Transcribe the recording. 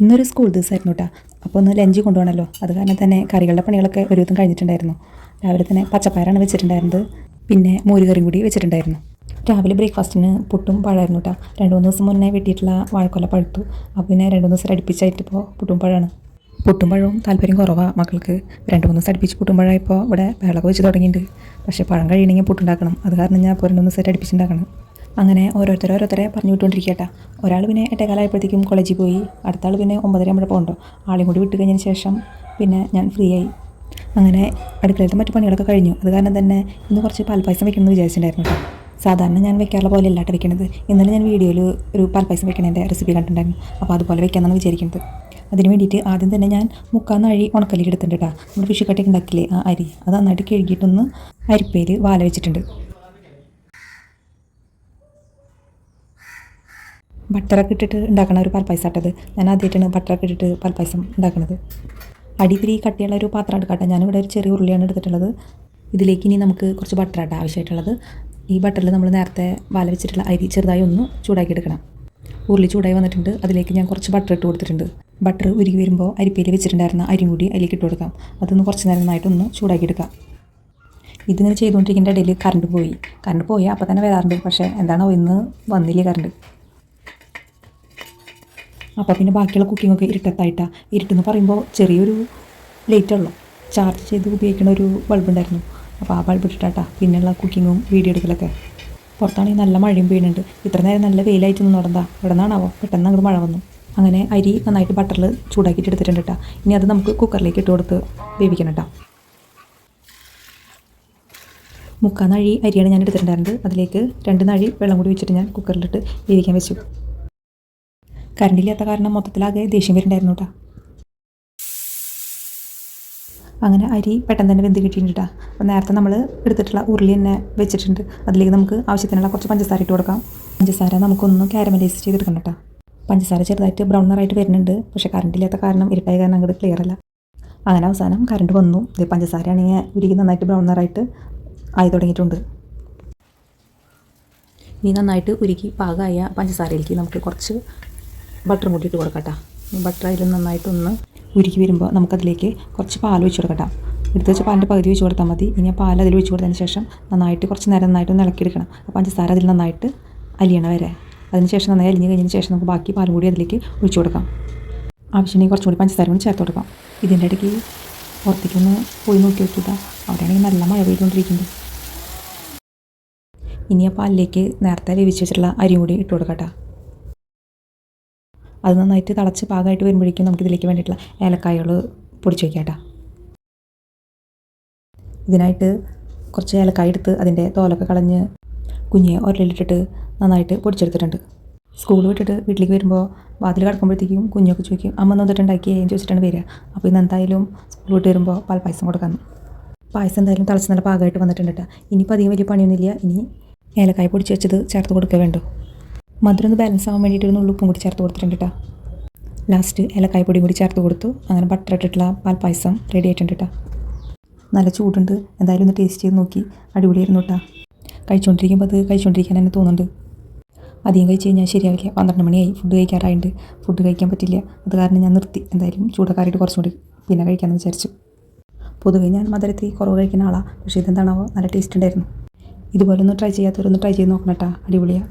ഇന്നൊരു സ്കൂൾ ദിവസമായിരുന്നു കേട്ടോ അപ്പോൾ ഒന്ന് ലഞ്ച് കൊണ്ടുപോകണമല്ലോ അത് കാരണം തന്നെ കറികളുടെ പണികളൊക്കെ ഒരു ദിവസം കഴിഞ്ഞിട്ടുണ്ടായിരുന്നു. രാവിലെ തന്നെ പച്ചപ്പയറാണ് വെച്ചിട്ടുണ്ടായിരുന്നത്. പിന്നെ മോരുകറിയും കൂടി വെച്ചിട്ടുണ്ടായിരുന്നു. രാവിലെ ബ്രേക്ക്ഫാസ്റ്റിന് പുട്ടും പഴമായിരുന്നു കേട്ടോ രണ്ട് മൂന്ന് ദിവസം മുന്നേ വെട്ടിയിട്ടുള്ള വാഴക്കൊല പഴുത്തു. അപ്പോൾ പിന്നെ രണ്ട് മൂന്ന് ദിവസം അടുപ്പിച്ചായിട്ട് ഇപ്പോൾ പുട്ടും പഴമാണ്. പുട്ടും പഴവും താല്പര്യം കുറവാണ് മക്കൾക്ക്. രണ്ട് മൂന്ന് ദിവസം അടുപ്പിച്ച് പുട്ടും പഴം ഇവിടെ ബഹളമൊക്കെ വെച്ച് തുടങ്ങിയിട്ടുണ്ട്. പക്ഷേ പഴം കഴിയണമെങ്കിൽ പുട്ടുണ്ടാക്കണം. അത് കാരണം ഞാൻ ഇപ്പോൾ രണ്ട് മൂന്ന് ദിവസമായിട്ട് അടുപ്പിച്ചുണ്ടാക്കണം. അങ്ങനെ ഓരോരുത്തരെ ഓരോരുത്തരെ പറഞ്ഞു വിട്ടുകൊണ്ടിരിക്കട്ടെ ഒരാൾ പിന്നെ എട്ടേകാലായപ്പോഴത്തേക്കും കോളേജിൽ പോയി അടുത്ത ആൾ പിന്നെ ഒമ്പതര ആകുമ്പോൾ പോകണ്ടോ? ആളെയും കൂടി വിട്ട് കഴിഞ്ഞതിന് ശേഷം പിന്നെ ഞാൻ ഫ്രീ ആയി. അങ്ങനെ അടുക്കളയിലത്തെ മറ്റു പണികളൊക്കെ കഴിഞ്ഞു. അത് കാരണം തന്നെ ഇന്ന് കുറച്ച് പാൽപ്പായസം വെക്കണമെന്ന് വിചാരിച്ചിട്ടുണ്ടായിരുന്നു കേട്ടോ. സാധാരണ ഞാൻ വെക്കാറുള്ള പോലെ അല്ലാട്ട് വെക്കണത്. ഇന്നലെ ഞാൻ വീഡിയോയിൽ ഒരു പാൽപ്പായസം വെക്കണതിന്റെ റെസിപ്പി കണ്ടിട്ടുണ്ടായിരുന്നു. അപ്പോൾ അതുപോലെ വെക്കാമെന്നാണ് വിചാരിക്കുന്നത്. അതിന് വേണ്ടിയിട്ട് ആദ്യം തന്നെ ഞാൻ മുക്കാൽ അരി ഉണക്കലിൽ എടുത്തിട്ടുണ്ട് കേട്ടോ. നമ്മൾ ഫിഷ് കട്ടയൊക്കെ ഉണ്ടാക്കില്ലേ ആ അരി അത് നന്നായിട്ട് കഴുകിയിട്ടൊന്ന് അരിപ്പയിൽ വാല വെച്ചിട്ടുണ്ട്. ബട്ടറൊക്കെ ഇട്ടിട്ട് ഉണ്ടാക്കണ ഒരു പാൽപ്പായസം ആട്ടത് ഞാൻ ആദ്യമായിട്ടാണ് ബട്ടറൊക്കെ ഇട്ടിട്ട് പാൽപ്പായസം ഉണ്ടാക്കുന്നത് അടിപിരി കട്ടിയുള്ള ഒരു പാത്രം എടുക്കട്ടെ ഞാനിവിടെ ഒരു ചെറിയ ഉരുളിയാണ് എടുത്തിട്ടുള്ളത്. ഇതിലേക്ക് ഇനി നമുക്ക് കുറച്ച് ബട്ടർ ആട്ട ആവശ്യമായിട്ടുള്ളത്. ഈ ബട്ടറിൽ നമ്മൾ നേരത്തെ വാല വെച്ചിട്ടുള്ള അരി ചെറുതായി ഒന്ന് ചൂടാക്കി എടുക്കണം. ഉരുളി ചൂടായി വന്നിട്ടുണ്ട്. അതിലേക്ക് ഞാൻ കുറച്ച് ബട്ടർ ഇട്ട് കൊടുത്തിട്ടുണ്ട്. ബട്ടർ ഉരുകി വരുമ്പോൾ അരിപ്പേര് വെച്ചിട്ടുണ്ടായിരുന്ന അരിയും കൂടി അതിലേക്ക് ഇട്ട് കൊടുക്കാം. അതൊന്ന് കുറച്ച് നേരം നന്നായിട്ടൊന്ന് ചൂടാക്കി എടുക്കാം. ഇതിങ്ങനെ ചെയ്തുകൊണ്ടിരിക്കേണ്ട ഇടയിൽ കറണ്ട് പോയി. കറണ്ട് പോയി അപ്പോൾ തന്നെ വരാറുണ്ട്. പക്ഷേ എന്താണോ ഇന്ന് വന്നില്ല കറണ്ട് അപ്പോൾ പിന്നെ ബാക്കിയുള്ള കുക്കിങ്ങൊക്കെ ഇരുട്ടത്തായിട്ടാണ് ഇരുട്ടെന്ന് പറയുമ്പോൾ ചെറിയൊരു ലൈറ്റുള്ളൂ ചാർജ് ചെയ്ത് ഉപയോഗിക്കുന്ന ഒരു ബൾബ് ഉണ്ടായിരുന്നു. അപ്പോൾ ആ ബൾബ് ഇട്ടിട്ടാട്ടാ പിന്നെയുള്ള കുക്കിങ്ങും വീഡിയോ എടുക്കലൊക്കെ. പുറത്താണെങ്കിൽ നല്ല മഴയും പെയ്യുന്നുണ്ട്. ഇത്ര നേരം നല്ല വെയിലായിട്ട് നിന്ന് നടന്നാ ഇവിടെ നിന്നാണാവോ പെട്ടെന്ന് അങ്ങോട്ട് മഴ വന്നു. അങ്ങനെ അരി നന്നായിട്ട് ബട്ടറിൽ ചൂടാക്കിയിട്ട് എടുത്തിട്ടുണ്ട് കേട്ടോ ഇനി അത് നമുക്ക് കുക്കറിലേക്ക് ഇട്ട് കൊടുത്ത് വേവിക്കണം കേട്ടോ മുക്കാൽ നഴി അരിയാണ് ഞാൻ എടുത്തിട്ടുണ്ടായിരുന്നത്. അതിലേക്ക് രണ്ട് നഴി വെള്ളം കൂടി വെച്ചിട്ട് ഞാൻ കുക്കറിലിട്ട് വേവിക്കാൻ വെച്ചു. കറണ്ടില്ലാത്ത കാരണം മൊത്തത്തിലാകെ ദേഷ്യം വരുന്നുണ്ടായിരുന്നു കേട്ടോ അങ്ങനെ അരി പെട്ടെന്ന് തന്നെ വെന്ത് കിട്ടിയിട്ടുണ്ട് കേട്ടോ അപ്പോൾ നേരത്തെ നമ്മൾ എടുത്തിട്ടുള്ള ഉരുളി തന്നെ വെച്ചിട്ടുണ്ട്. അതിലേക്ക് നമുക്ക് ആവശ്യത്തിനുള്ള കുറച്ച് പഞ്ചസാര ഇട്ട് കൊടുക്കാം. പഞ്ചസാര നമുക്കൊന്ന് കാരമലൈസ് ചെയ്തെടുക്കണം കേട്ടോ പഞ്ചസാര ചെറുതായിട്ട് ബ്രൗൺ നിറായിട്ട് വരുന്നുണ്ട്. പക്ഷേ കറണ്ടില്ലാത്ത കാരണം ഇരുട്ടായ കാരണം അങ്ങോട്ട് ക്ലിയർ അല്ല. അങ്ങനെ അവസാനം കറണ്ട് വന്നു. ഇത് പഞ്ചസാര ആണെങ്കിൽ ഉരുകി നന്നായിട്ട് ബ്രൗൺ നിറായിട്ട് ആയി തുടങ്ങിയിട്ടുണ്ട്. ഇനി നന്നായിട്ട് ഉരുക്കി പാകമായ പഞ്ചസാരയിലേക്ക് നമുക്ക് കുറച്ച് ബട്ടറും കൂടി ഇട്ട് കൊടുക്കട്ടോ. ബട്ടർ അതിൽ നന്നായിട്ടൊന്ന് ഉരുക്കി വരുമ്പോൾ നമുക്കതിലേക്ക് കുറച്ച് പാൽ വെച്ച് കൊടുക്കട്ടോ. എടുത്ത് വെച്ച പാലിന്റെ പകുതി വെച്ച് കൊടുത്താൽ മതി. ഇനി ആ പാൽ അതിൽ ഒഴിച്ച് കൊടുത്തതിന് ശേഷം നന്നായിട്ട് കുറച്ച് നേരം നന്നായിട്ട് ഒന്ന് ഇളക്കിയെടുക്കണം. അപ്പോൾ പഞ്ചസാര അതിൽ നന്നായിട്ട് അലിയണം വരെ. അതിന് ശേഷം നന്നായി അലിഞ്ഞ് കഴിഞ്ഞതിന് ശേഷം നമുക്ക് ബാക്കി പാലും കൂടി അതിലേക്ക് ഒഴിച്ചു കൊടുക്കാം. ആവശ്യമുണ്ടെങ്കിൽ കുറച്ചും കൂടി പഞ്ചസാര കൂടി ചേർത്ത് കൊടുക്കാം. ഇതിന്റെ ഇടയ്ക്ക് പുറത്തേക്കൊന്ന് പോയി നോക്കി നോക്കിയിട്ടാ അവിടെയാണെങ്കിൽ നല്ല മഴ പെയ്തുകൊണ്ടിരിക്കുന്നത് ഇനി ആ പാലിലേക്ക് നേരത്തെ വേവിച്ച് വെച്ചിട്ടുള്ള അരി കൂടി ഇട്ട് കൊടുക്കട്ടോ. അത് നന്നായിട്ട് തിളച്ച് പാകമായിട്ട് വരുമ്പോഴേക്കും നമുക്ക് ഇതിലേക്ക് വേണ്ടിയിട്ടുള്ള ഏലക്കായകൾ പൊടിച്ച് വയ്ക്കാം ഇതിനായിട്ട് കുറച്ച് ഏലക്കായ എടുത്ത് അതിന്റെ തോലൊക്കെ കളഞ്ഞ് കുഞ്ഞ് ഉരലിട്ടിട്ട് നന്നായിട്ട് പൊടിച്ചെടുത്തിട്ടുണ്ട്. സ്കൂൾ വിട്ടിട്ട് വീട്ടിലേക്ക് വരുമ്പോൾ വാതിൽ കിടക്കുമ്പോഴത്തേക്കും കുഞ്ഞൊക്കെ ചോദിക്കും അമ്മ നന്നിട്ടുണ്ടാക്കിയേ ചോദിച്ചിട്ടാണ് വരിക. അപ്പോൾ ഇന്ന് എന്തായാലും സ്കൂൾ വിട്ട് വരുമ്പോൾ പാൽപ്പായസം കൊടുക്കാം പായസം എന്തായാലും തിളച്ച് നല്ല പാകമായിട്ട് വന്നിട്ടുണ്ട് കേട്ടോ. ഇനിയിപ്പോൾ അധികം വലിയ പണിയൊന്നുമില്ല. ഇനി ഏലക്കായ പൊടിച്ച് വെച്ചത് ചേർത്ത് കൊടുക്കുക വേണ്ടു. മധുരം ഒന്ന് ബാലൻസ് ആവാൻ വേണ്ടിയിട്ട് ഒരു ഉപ്പും കൂടി ചേർത്ത് കൊടുത്തിട്ടുണ്ട് കേട്ടോ ലാസ്റ്റ് ഏലക്കായ പൊടിയും കൂടി ചേർത്ത് കൊടുത്തു. അങ്ങനെ ബട്ടർ ഇട്ടിട്ടുള്ള പാൽപ്പായസം റെഡി ആയിട്ടുണ്ട് കേട്ടോ നല്ല ചൂടുണ്ട്. എന്തായാലും ഒന്ന് ടേസ്റ്റ് ചെയ്ത് നോക്കി. അടിപൊളിയായിരുന്നു കേട്ടോ കഴിച്ചുകൊണ്ടിരിക്കുമ്പോൾ അത് കഴിച്ചുകൊണ്ടിരിക്കാൻ തന്നെ തോന്നുന്നുണ്ട്. അധികം കഴിച്ച് കഴിഞ്ഞാൽ ശരിയാവില്ല. പന്ത്രണ്ട് മണിയായി. ഫുഡ് കഴിക്കാറായിട്ടുണ്ട് ഫുഡ് കഴിക്കാൻ പറ്റില്ല. അത് കാരണം ഞാൻ നിർത്തി. എന്തായാലും ചൂടക്കാരായിട്ട് കുറച്ചും കൂടി പിന്നെ കഴിക്കാമെന്ന് വിചാരിച്ചു. പൊതുവേ ഞാൻ മധുരത്തിൽ കുറവ് കഴിക്കുന്ന ആളാണ് പക്ഷേ ഇതെന്താണാവോ നല്ല ടേസ്റ്റ് ഉണ്ടായിരുന്നു. ഇതുപോലെ ഒന്ന് ട്രൈ ചെയ്യാത്തവരൊന്ന് ട്രൈ ചെയ്ത് നോക്കണം കേട്ടോ അടിപൊളിയാണ്